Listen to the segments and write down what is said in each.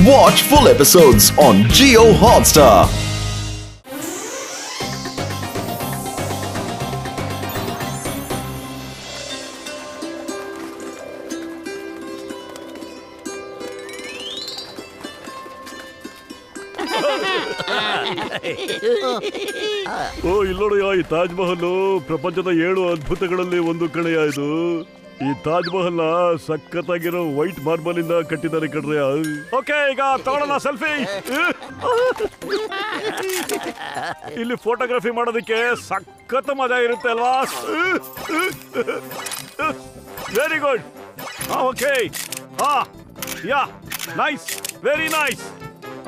Watch full episodes on Geo Hotstar. ಓ ಇಲ್ಲೋಡಿ ಈ ತಾಜ್ ಮಹಲ್ ಪ್ರಪಂಚದ ಏಳು ಅದ್ಭುತಗಳಲ್ಲಿ ಒಂದು ಕಣೆಯ ಇದು ಈ ತಾಜ್ ಮಹಲ್ ಸಖತ್ತಾಗಿರೋ ವೈಟ್ ಮಾರ್ಬಲ್ ಇಂದ ಕಟ್ಟಿದ್ದಾರೆ ಕಣ್ರಿ. ಓಕೆ, ಈಗ ತಗೊಳ್ಳೋಣ ಸೆಲ್ಫಿ. ಇಲ್ಲಿ ಫೋಟೋಗ್ರಫಿ ಮಾಡೋದಕ್ಕೆ ಸಖತ್ ಮಜಾ ಇರುತ್ತೆ ಅಲ್ವಾ? Very good okay. ಹಾ ಯಾ ನೈಸ್ ವೆರಿ ನೈಸ್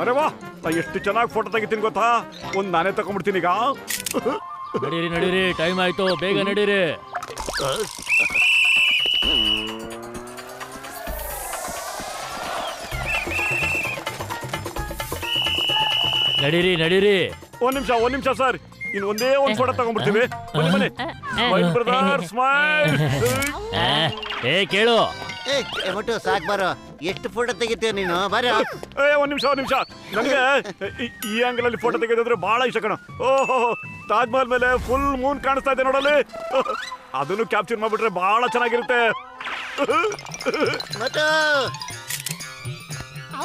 ಅರೆ ವಾ, ನಾ ಎಷ್ಟು ಚೆನ್ನಾಗಿ ಫೋಟೋ ತೆಗಿತೀನಿ ಗೊತ್ತಾ? ಒಂದ್ ನಾನೇ ತಗೊಂಡ್ಬಿಡ್ತೀನಿ ಈಗ. ನಡೀರಿ ನಡೀರಿ ಟೈಮ್ ಆಯ್ತು, ಬೇಗ ನಡೀರಿ. ನಡೀರಿ ನಡೀರಿ. ಒಂದ್ ನಿಮಿಷ ಒಂದ್ ನಿಮಿಷ ಸರ್. ಇನ್ ಒಂದೇ ಒಂದ್ ಫೋಟೋ ತಗೊಂಡ್ಬಿಡ್ತೀವಿ. ಬನ್ನಿ ಬನ್ನಿ. ಸ್ಮೈಲ್ ಬ್ರದರ್ ಸ್ಮೈಲ್ ಏ ಕೇಳು. ಏ ಒಟ್ಟು ಸಾಕ್ ಬಾರೋ. ಎಷ್ಟು ಫೋಟೋ ತೆಗಿತೀಯ ನೀನು? ಬಾರೋ. ಏ ಒಂದ್ ನಿಮಿಷ ಒಂದ್ ನಿಮಿಷ. ನನಗೆ ಈ- ಆಂಗಲ್ ಅಲ್ಲಿ ಫೋಟೋ ತೆಗೆದ್ರೆ ಬಹಳ ಇಷ್ಟ ಕಣ. ಓಹೋ ತಾಜ್ ಮಹಲ್ ಮೇಲೆ ಫುಲ್ ಮೂನ್ ಕಾಣಿಸ್ತಾ ಇದೆ ನೋಡಲ್ಲಿ. ಅದನ್ನು ಕ್ಯಾಪ್ಚರ್ ಮಾಡ್ಬಿಟ್ರೆ ಬಹಳ ಚೆನ್ನಾಗಿರುತ್ತೆ. ಮತ್ತು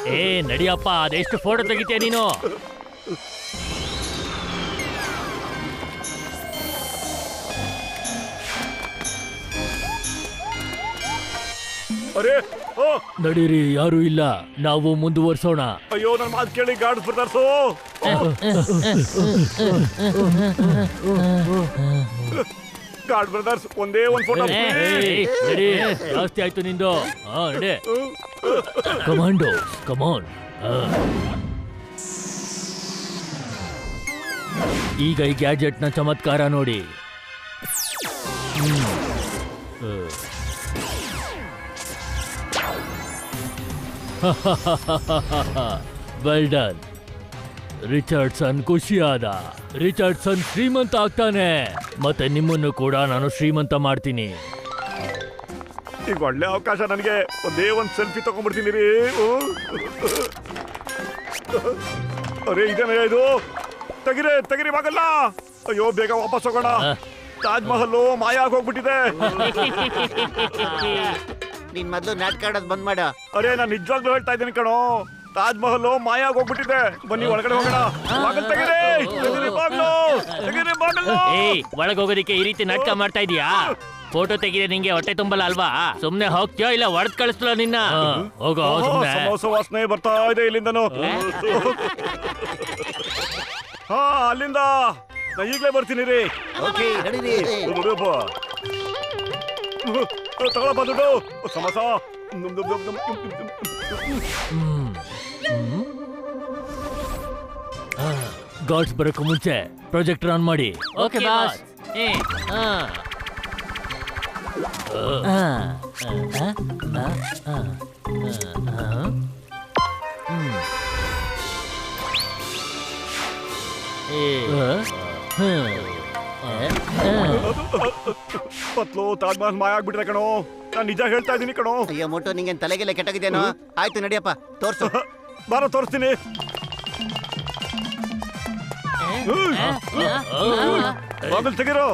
ಏ ನಡಿಯಪ್ಪ ಅದೆಷ್ಟು ಫೋಟೋ ತೆಗಿತೀಯ ನೀನು? ಅರೆ ಓ ನಡೀರಿ ಯಾರು ಇಲ್ಲ. ನಾವು ಮುಂದುವರ್ಸೋಣ. ಅಯ್ಯೋ ನನ್ನ ಮಾತು ಕೇಳಿ ಗಾರ್ಡ್ ಬ್ರದರ್ಸು ಗಾರ್ಡ್ ಬ್ರದರ್ಸ್ ಒಂದೇ ಒಂದ್ ಫೋಟೋ ನಡಿ. ಜಾಸ್ತಿ ಆಯ್ತು ನಿಂದು. ಹಾ ನಡಿ. ಕಮಾಂಡೋ ಕಮಾನ್ ಈಗ ಈ ಗ್ಯಾಜೆಟ್ನ ಚಮತ್ಕಾರ ನೋಡಿ. ಡನ್ ರಿಚರ್ಡ್ಸನ್ ಖುಷಿಯಾದ. ರಿಚರ್ಡ್ಸನ್ ಶ್ರೀಮಂತ ಆಗ್ತಾನೆ. ಮತ್ತೆ ನಿಮ್ಮನ್ನು ಕೂಡ ನಾನು ಶ್ರೀಮಂತ ಮಾಡ್ತೀನಿ. ಈಗ ಒಳ್ಳೆ ಅವಕಾಶ ನನಗೆ. ಒಂದೇ ಒಂದು ಸೆಲ್ಫಿ ತಗೊಂಡ್ಬಿಡ್ತೀನಿ ರೀ. ಅರೆ ಇದೇನೇ ಇದು? ತೆಗಿರೆ ತೆಗಿರಿ ಬಾಗಲ್ಲ ಅಯ್ಯೋ ಬೇಗ ವಾಪಸ್ ಹೋಗೋಣ. ತಾಜ್ ಮಹಲ್ ಮಾಯ ಹೋಗ್ಬಿಟ್ಟಿದೆ ನಿನ್ ಮೊದ್ಲು ನಾಟಕ ಆಡೋದ್ ಬಂದ್ ಮಾಡ. ಅರೆ ನಾನು ನಿಜವಾಗ್ಲೂ ಹೇಳ್ತಾ ಇದ್ದೀನಿ ಕಣೋ. ತಾಜ್ ಮಹಲ್ ಮಾಯ ಹೋಗ್ಬಿಟ್ಟಿದೆ ಬನ್ನಿ ಒಳಗಡೆ ಹೋಗೋಣ. ಬಾಗಲ್ ತೆಗಿರಿ. ತೆಗಿರಿ ಬಾಗ್ಲು. ತೆಗಿರಿ ಬಾಗಲು. ಏಯ್ ಒಳಗ್ ಹೋಗೋದಿಕ್ಕೆ ಈ ರೀತಿ ನಾಟಕ ಮಾಡ್ತಾ ಇದೀಯಾ? ಫೋಟೋ ತೆಗಿದೆ ನಿಂಗೆ ಹೊಟ್ಟೆ ತುಂಬಲ್ಲ ಅಲ್ವಾ? ಸುಮ್ನೆ ಹೋಗ್ತೀಯೋ ಇಲ್ಲ ಹೊಡೆದ್ ಕಳಿಸ್ತೀರ ನಿನ್ನ? ಹೋಗೋ ಸುಮ್ನೆ. ಸಮೋಸ ವಾಸನೆ ಬರ್ತಾ ಇದೆ ಇಲ್ಲಿಂದನು. ಹಾ ಅಲ್ಲಿಂದ. ನಾ ಈಗ್ಲೇ ಬರ್ತೀನಿ ರೀ. ಓಕೆ ನಡೀರಿ ನೋಡಿಯಪ್ಪ ತಗೊಳಪ್ಪ ದುಡ್ಡು. ಸಮೋಸ. ನಮ್ ನಮ್ ನಮ್ ನಮ್ ನಮ್ ನಮ್ ನಮ್. ಗಾಡ್ಸ್ ಬರೋಕ್ಕೂ ಮುಂಚೆ ಪ್ರಾಜೆಕ್ಟ್ ಆನ್ ಮಾಡಿ. Okay boss. ಪತ್ಲು ತಾಜ್ ಮಹಲ್ ಮಾಯ ಆಗ್ಬಿಟ್ರೆ ಕಣೋ. ನಾನ್ ನಿಜ ಹೇಳ್ತಾ ಇದೀನಿ ಕಣೋ. ಅಯ್ಯೋ ಮೋಟು ನಿಂಗೆ ತಲೆಗೆಲ್ಲ ಕೆಟ್ಟೋಗಿದ್ದೇನೋ ಆಯ್ತು ನಡಿಯಪ್ಪ ತೋರ್ಸು. ಬಾರೋ ತೋರಿಸ್ತೀನಿ. ಬಾಗಿಲು ತೆಗಿರೋ.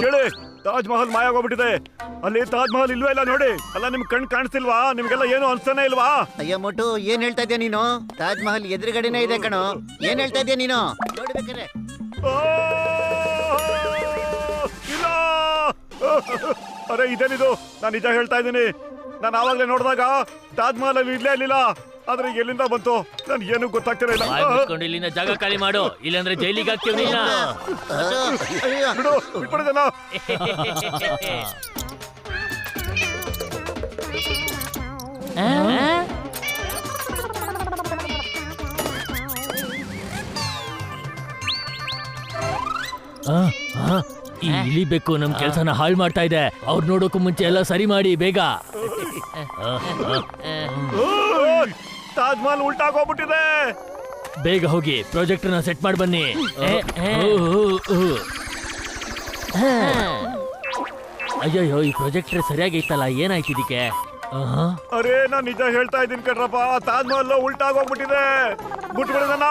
ಕೇಳಿ. ತಾಜ್ ಮಹಲ್ ಮಾಯ ಹೋಗ್ಬಿಟ್ಟಿದೆ ಅಲ್ಲಿ ತಾಜ್ ಮಹಲ್ ಇಲ್ವೇ ಇಲ್ಲ ನೋಡಿ. ಅಲ್ಲ ನಿಮ್ ಕಣ್ ಕಾಣಿಸ್ತಿಲ್ವಾ? ನಿಮ್ಗೆಲ್ಲ ಏನು ಅನ್ಸ್ತಾನೆ ಇಲ್ವಾ? ಅಯ್ಯ ಮೋಟು ಏನ್ ಹೇಳ್ತಾ ಇದ್ಯಾ ನೀನು? ತಾಜ್ ಮಹಲ್ ಎದುರುಗಡೆನೇ ಇದೆ ಕಣೋ. ಏನ್ ಹೇಳ್ತಾ ಇದ್ಯಾ ನೀನು? ನೋಡ್ಬೇಕಾರೆ ಅರೆ ಇದೇನಿದು? ನಾನು ನಿಜ ಹೇಳ್ತಾ ಇದ್ದೀನಿ. ನಾನು ಆವಾಗಲೇ ನೋಡಿದಾಗ ತಾಜ್ ಮಹಲ್ ಅಲ್ಲಿ ಇರ್ಲೇ ಇರ್ಲಿಲ್ಲ. ಆದ್ರೆ ಎಲ್ಲಿಂದ ಬಂತು? ನನ್ ಏನು ಗೊತ್ತಾಗ್ತಿರ ಇಲ್ಲ. ಬಾಯ್ ಮುಚ್ಕೊಂಡು ಇಲ್ಲಿಂದ ಜಾಗ ಖಾಲಿ ಮಾಡು. ಇಲ್ಲಾಂದ್ರೆ ಜೈಲಿಗೆ ಹಾಕ್ತೀವಿ ನಿನ್ನ ಬಿಡು ಬಿಟ್ಬಿಡಿದಲ್ಲ ಆ, ಆ, ಈ ಇಲಿಬೇಕು ನಮ್ ಕೆಲ್ಸನ ಹಾಳು ಮಾಡ್ತಾ ಇದೆ. ಅವ್ರು ನೋಡೋಕು ಮುಂಚೆ ಎಲ್ಲ ಸರಿ ಮಾಡಿ ಬೇಗ! ತಾಜ್ ಮಹಲ್ ಉಲ್ಟಾಗ್ ಹೋಗ್ಬಿಟ್ಟಿದೆ ಬೇಗ ಹೋಗಿ ಪ್ರಾಜೆಕ್ಟ್ನ ಸೆಟ್ ಮಾಡಿ ಬನ್ನಿ. ಅಯ್ಯಯ್ಯೋ ಈ ಪ್ರಾಜೆಕ್ಟ್ ಸರಿಯಾಗಿ ಇತ್ತಲ್ಲ ಏನಾಯ್ತು ಇದಕ್ಕೆ? ಅರೆ ನಾನ್ ನಿಜ ಹೇಳ್ತಾ ಇದ್ದೀನಿ ಕಣ್ರಪ್ಪ ತಾಜ್ ಮಹಲ್ ಉಲ್ಟಾಗೋಗ್ಬಿಟ್ಟಿದೆ. ಬಿಟ್ಬಿಡದನ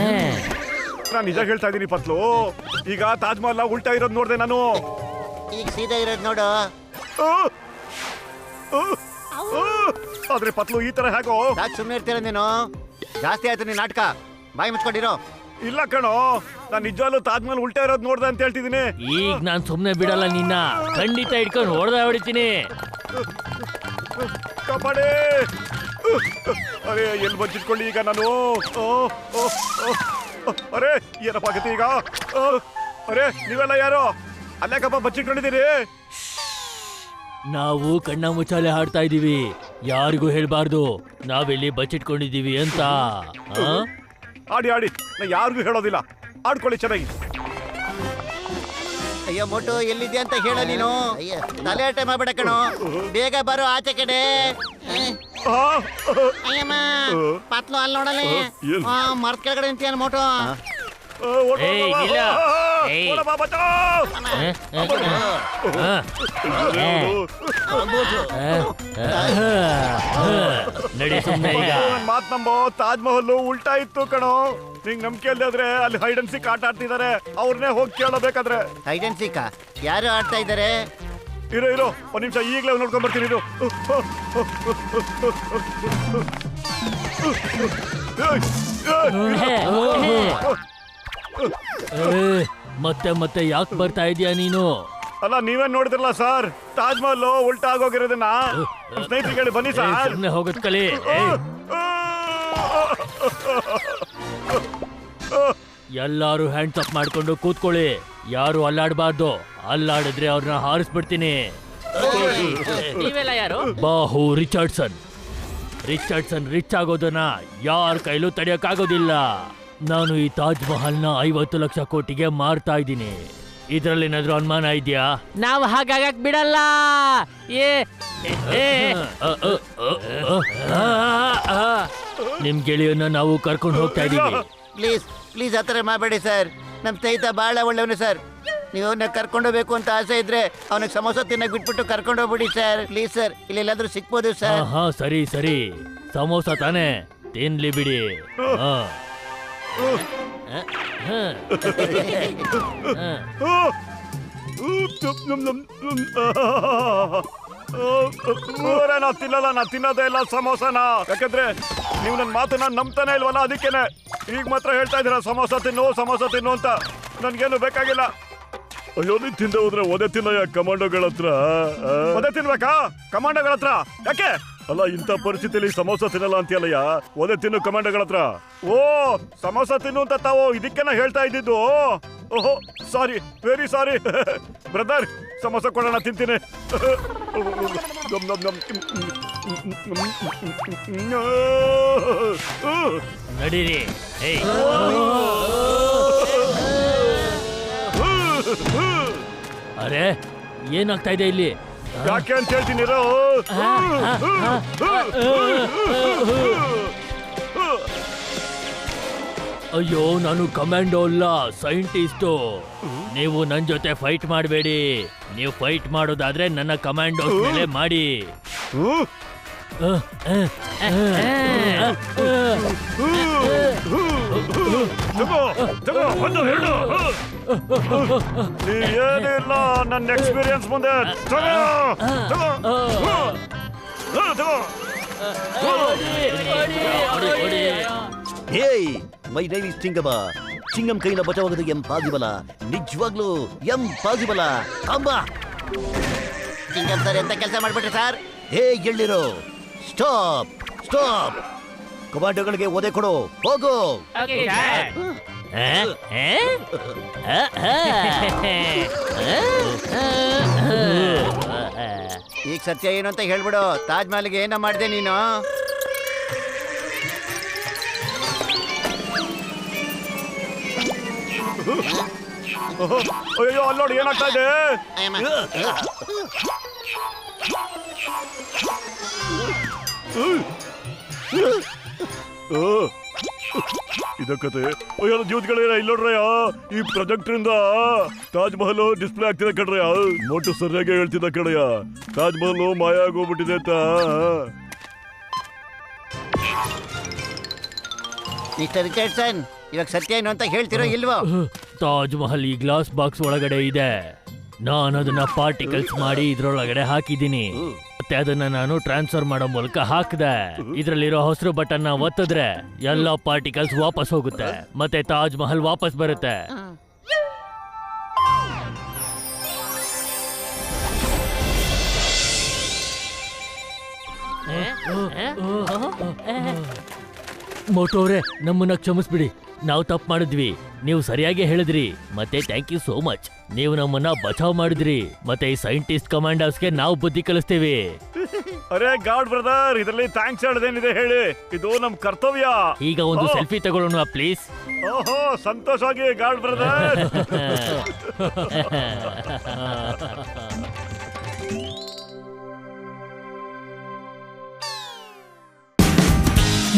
ಏ, ನಾನ್ ನಿಜ ಹೇಳ್ತಾ ಇದ್ದೀನಿ ಪತ್ಲು. ಈಗ ತಾಜ್ ಮಹಲ್ ಉಲ್ಟಾ ಇರೋದ್ ನೋಡ್ದೆ ನಾನು. ಈಗ ಸೀದಾ ಇರೋದ್ ನೋಡು! ಆದ್ರೆ ಪತ್ಲು ಈ ತರ ಹೇಗೋ? ಯಾಕೆ ಸುಮ್ಮನೆ ಇರ್ತೀರ ನೀನು? ಜಾಸ್ತಿ ಆಯ್ತು ನೀನ್ ನಾಟಕ. ಬಾಯಿ ಮುಚ್ಕೊಂಡಿರೋ. ಇಲ್ಲ ಕಣೋ ನಾನು ನಿಜವಾಗ್ಲೂ ತಾಜ್ಮಹಲ್ ಉಲ್ಟಾ ಇರೋದ್ ನೋಡ್ದೆ ಅಂತ ಹೇಳ್ತಿದ್ದೀನಿ. ಈಗ ನಾನ್ ಸುಮ್ನೆ ಬಿಡಲ್ಲ ನಿನ್ನ. ಖಂಡಿತ ಇಟ್ಕೊಂಡು ಹೊಡೆದ ಹೊಡಿತೀನಿ. ಕಬಡ್ಡಿ ಅರೆ ಎಲ್ಲಿ ಬಚ್ಚಿಟ್ಕೊಳ್ಳಿ ಈಗ ನಾನು? ಓ, ಓ, ಓ. ಅರೆ ಏನಪ್ಪ ಆಗತ್ತೆ ಈಗ? ಓ, ಅರೆ ನೀವೆಲ್ಲ ಯಾರು? ಅಲ್ಲೇಕಪ್ಪ ಬಚ್ಚಿಟ್ಕೊಂಡಿದ್ದೀರಿ ನಾವು ಕಣ್ಣ ಮುಚ್ಚಾಲೆ ಹಾಡ್ತಾ ಇದೀವಿ ಯಾರಿಗೂ ಹೇಳ್ಬಾರ್ದು. ನಾವಿಲ್ಲಿ ಬಚ್ಚಿಟ್ಕೊಂಡಿದೀವಿ ಅಂತ. ಆ? ಆಡಿ ಆಡಿ. ನಾ ಯಾರಿಗೂ ಹೇಳೋದಿಲ್ಲ. ಆಡ್ಕೊಳ್ಳಿ ಚೆನ್ನಾಗಿ. ಅಯ್ಯೋ ಮೋಟು ಎಲ್ಲಿದ್ಯಾ ಅಂತ ಹೇಳ ನೀನು? ತಲೆ ಆಟ ಮಾಡ್ಬೇಡ ಕಣೋ. ಬೇಗ ಬರೋ ಆಚೆ ಕಡೆ. ಆ, ಅಯ್ಯಮ್ಮ ಪತ್ಲು ಅಲ್ಲಿ ನೋಡಲ್ಲ ಏನು? ಮರ್ತ್ ಕೆಳಗಡೆ ನಿಂತೀಯ ಮೋಟು. ಆ, ಓಡ್ ಏಯ್, ಬಾ, ಬಾ, ಇಲ್ಲ. ಆ, ಏಯ್. ನಡಿ ಈಗ. ನನ್ ಮಾತ್ ನಂಬೋ. ತಾಜ್ ಮಹಲ್ ಉಲ್ಟಾ ಇತ್ತು ಕಣೋ. ನಿಂಗ್ ನಂಬಿಕೆ ಆದ್ರೆ ಅಲ್ಲಿ ಹೈಡ್ ಅಂಡ್ ಸಿಕ್ ಆಟ ಆಡ್ತಿದಾರೆ. ಅವ್ರನ್ನೇ ಹೋಗಿ ಕೇಳಬೇಕಾದ್ರೆ. ಐಡೆನ್ಸಿಕ ಯಾರು ಆಡ್ತಾ ಇದ್ದಾರೆ? ಇರೋ ಇರೋ. ಒಂದ್ ನಿಮಿಷ ಈಗಲೇ ನೋಡ್ಕೊಂಡ್ ಬರ್ತೀನಿ ಇರು. ಏ, ಮತ್ತೆ ಮತ್ತೆ ಯಾಕೆ ಬರ್ತಾ ಇದೀಯಾ ನೀನು? ಅಲ್ಲ ನೀವೇ ನೋಡಿದ್ರಲ್ಲ ಸರ್? ತಾಜ್ ಮಹಲ್ ಉಲ್ಟಾ ಆಗೋಗಿರೋದನ್ನ? ಸ್ನೇಹಿತರಿಗೆ ಬನ್ನಿ ಸರ್. ಸುಮ್ಮನೆ ಹೋಗೋದ್ ಕಲಿ. ಏಯ್, ಎಲ್ಲಾರು ಹ್ಯಾಂಡ್ಸ್ ಅಪ್ ಮಾಡ್ಕೊಂಡು ಕೂತ್ಕೊಳ್ಳಿ. ಯಾರು ಅಲ್ಲಾಡಬಾರ್ದು. ಅಲ್ಲಾಡಿದ್ರೆ ಅವ್ರನ್ನ ಹಾರಿಸ್ಬಿಡ್ತೀನಿ. ನೀವೆಲ್ಲ ಯಾರು? ಬಾಹು ರಿಚರ್ಡ್ಸನ್. ರಿಚರ್ಡ್ಸನ್ ರಿಚ್ ಆಗೋದನ್ನ ಯಾರ ಕೈಲೂ ತಡೆಯಕ್ಕಾಗೋದಿಲ್ಲ. ನಾನು ಈ ತಾಜ್ ಮಹಲ್ನ ಐವತ್ತು ಲಕ್ಷ ಕೋಟಿಗೆ ಮಾರ್ತಾ ಇದ್ದೀನಿ. ಇದ್ರಲ್ಲಿ ಏನಾದ್ರೂ ಅನುಮಾನ ಇದೆಯಾ? ನಾವು ಹಾಗಾಗಕ್ ಬಿಡಲ್ಲ. ಏ ನಿಮ್ ಗೆಳೆಯನ್ನ ನಾವು ಕರ್ಕೊಂಡು ಹೋಗ್ತಾ ಇದೀವಿ ಪ್ಲೀಸ್ ಪ್ಲೀಸ್ ಆ ಥರ ಮಾಡಬೇಡಿ ಸರ್. ನಮ್ಮ ಸ್ನೇಹಿತ ಭಾಳ ಒಳ್ಳೆಯವನು ಸರ್. ನೀವು ಅವನ್ನ ಕರ್ಕೊಂಡೋಗ್ಬೇಕು ಅಂತ ಆಸೆ ಇದ್ರೆ ಅವನಿಗೆ ಸಮೋಸ ತಿನ್ನ ಬಿಟ್ಬಿಟ್ಟು ಕರ್ಕೊಂಡು ಹೋಗ್ಬಿಡಿ ಸರ್. ಪ್ಲೀಸ್ ಸರ್ ಇಲ್ಲಿ ಎಲ್ಲಾದ್ರೂ ಸಿಕ್ಬೋದು ಸರ್. ಹಾ ಸರಿ ಸರಿ. ಸಮೋಸ ತಾನೇ. ತಿನ್ಲಿ ಬಿಡಿ. ಹಾ. ಊರೇ ನಾ ತಿನ್ನಲ್ಲ ನಾ ತಿನ್ನೋದೇ ಇಲ್ಲ ಸಮೋಸನ. ಯಾಕಂದ್ರೆ ನೀವು ನನ್ನ ಮಾತನ್ನ ನಂಬ್ತಾನೆ ಇಲ್ವಲ್ಲ ಅದಕ್ಕೇನೆ. ಈಗ ಮಾತ್ರ ಹೇಳ್ತಾ ಇದ್ದೀರಾ ಸಮೋಸ ತಿನ್ನು ಸಮೋಸ ತಿನ್ನು ಅಂತ. ನನ್ಗೇನು ಬೇಕಾಗಿಲ್ಲ. ಅಯ್ಯೋ ನೀನ್ ತಿಂದೆ ಹೋದ್ರೆ ಒದೆ ತಿನ್ನಯ್ಯ ಕಮಾಂಡೋಗಳ ಹತ್ರ ಒದೆ ತಿನ್ಬೇಕಾ? ಕಮಾಂಡೋಗಳ ಹತ್ರ ಯಾಕೆ? ಅಲ್ಲ ಇಂಥ ಪರಿಸ್ಥಿತಿಯಲ್ಲಿ ಸಮೋಸ ತಿನ್ನಲ್ಲ ಅಂತೀಯಲ್ಲಯ್ಯ ಒದೆ ತಿನ್ನು ಕಮಾಂಡರ್ಗಳ ಹತ್ರ ಓ ಸಮೋಸ ತಿನ್ನು ಅಂತ ತಾವು ಇದಕ್ಕೆನ ಹೇಳ್ತಾ ಇದ್ದಿದ್ದು ಓಹೋ sorry very sorry brother samosa ಕೊಡೋಣ ತಿಂತೀನಿ. ನಡೀರಿ ಅರೆ ಏನಾಗ್ತಾ ಇದೆ ಇಲ್ಲಿ ಯಾಕೆ ಅಂತ ಹೇಳ್ತೀನಿ ಅಯ್ಯೋ ನಾನು ಕಮಾಂಡೋ ಅಲ್ಲ ಸೈಂಟಿಸ್ಟು ನೀವು ನನ್ ಜೊತೆ ಫೈಟ್ ಮಾಡಬೇಡಿ ನೀವು ಫೈಟ್ ಮಾಡೋದಾದ್ರೆ ನನ್ನ ಕಮಾಂಡೋ ಮೇಲೆ ಮಾಡಿ ತಗೋ ತಗೋ ಒಂದು ಎರಡು ಏನಿಲ್ಲ ನನ್ನ ಎಕ್ಸ್ಪೀರಿಯನ್ಸ್ ಮುಂದೆ. ತಗೋ ತಗೋ. ಹಾ, ತಗೋ. ಹೇಯ್ ಮೈ ನೇಮ್ ಇಸ್ ಚಿಂಗಮ ಚಿಂಗಂ ಕೈನ ಬಚಾವಾಗದು ಎಂ ಪಾಸಿಬಲ ನಿಜವಾಗ್ಲೂ ಎಂ ಪಾಸಿಬಲ ಅಂಬಾ ಚಿಂಗಂ ಸರ್ ಎಂತ ಕೆಲಸ ಮಾಡ್ಬಿಟ್ರಿ ಸರ್? ಹೇ ಎಳ್ಳಿರೋ. Stop stop. ಕಮಾಂಡೋಗಳಿಗೆ ಓದೆ ಕೊಡು. ಹೋಗು. ಈಗ ಸತ್ಯ ಏನು ಅಂತ ಹೇಳ್ಬಿಡು. ತಾಜ್ ಮಹಲ್ಗೆ ಏನ ಮಾಡಿದೆ ನೀನು. ಅಯ್ಯೋ ಅಲ್ಲಿ ನೋಡಿ ಏನಾಗ್ತಾ ಇದೆ. ಓ, ಇದಕ್ಕತೆ ಅಯ್ಯೋ ಜ್ಯೋತಿಗಳೇನ ಇಲ್ಲ ನೋಡ್ರಯ್ಯ ಈ ಪ್ರೊಜೆಕ್ಟರ್ ಇಂದ ತಾಜ್ ಮಹಲ್ ಡಿಸ್ಪ್ಲೇ ಆಗ್ತಿದೆ ಕಣ್ರಯ್ಯ ನೋಟು ಸರಿಯಾಗಿ ಹೇಳ್ತಿದ್ದ ಕಣಯ್ಯ ತಾಜ್ ಮಹಲ್ ಮಾಯ ಆಗೋಗ್ಬಿಟ್ಟಿದೆ ಅಂತ. ಮಿಸ್ಟರ್ ರಿಚರ್ಡ್ಸನ್ ಇವಾಗ ಸತ್ಯ ಏನು ಅಂತ ಹೇಳ್ತಿರೋ ಇಲ್ವೋ? ತಾಜ್ ಮಹಲ್ ಈ ಗ್ಲಾಸ್ ಬಾಕ್ಸ್ ಒಳಗಡೆ ಇದೆ. ನಾನು ಅದನ್ನ ಪಾರ್ಟಿಕಲ್ಸ್ ಮಾಡಿ ಇದ್ರೊಳಗಡೆ ಹಾಕಿದ್ದೀನಿ. ಮತ್ತೆ ಅದನ್ನ ನಾನು ಟ್ರಾನ್ಸ್ಫರ್ ಮಾಡೋ ಮೂಲಕ ಹಾಕಿದೆ. ಇದ್ರಲ್ಲಿರೋ ಹಸಿರು ಬಟನ್ನ ಒತ್ತಿದ್ರೆ ಎಲ್ಲ ಪಾರ್ಟಿಕಲ್ಸ್ ವಾಪಸ್ ಹೋಗುತ್ತೆ. ಮತ್ತೆ ತಾಜ್ ಮಹಲ್ ವಾಪಸ್ ಬರುತ್ತೆ. ಮೋಟೋರೆ ನಮ್ಮನ್ನ ಕ್ಷಮಿಸ್ಬಿಡಿ. ನಾವು ತಪ್ಪು ಮಾಡಿದ್ವಿ. ನೀವು ಸರಿಯಾಗಿ ಹೇಳಿದ್ರಿ. ಮತ್ತೆ ಥ್ಯಾಂಕ್ ಯು ಸೋ ಮಚ್ ನೀವು ನಮ್ಮನ್ನ ಬಚಾವ್ ಮಾಡಿದ್ರಿ. ಮತ್ತೆ ಈ ಸೈಂಟಿಸ್ಟ್ ಕಮಾಂಡರ್ಸ್ಗೆ ನಾವು ಬುದ್ಧಿ ಕಲಿಸ್ತೀವಿ. ಅರೆ ಗಾಡ್ ಬ್ರದರ್ ಇದರಲ್ಲಿ ಥ್ಯಾಂಕ್ಸ್ ಹೇಳೋದೇನಿದೆ ಹೇಳಿ. ಇದು ನಮ್ ಕರ್ತವ್ಯ. ಈಗ ಒಂದು ಸೆಲ್ಫಿ ತಗೊಳ್ಳೋಣ ಪ್ಲೀಸ್ ಓಹೋ ಸಂತೋಷವಾಗಿ god brother.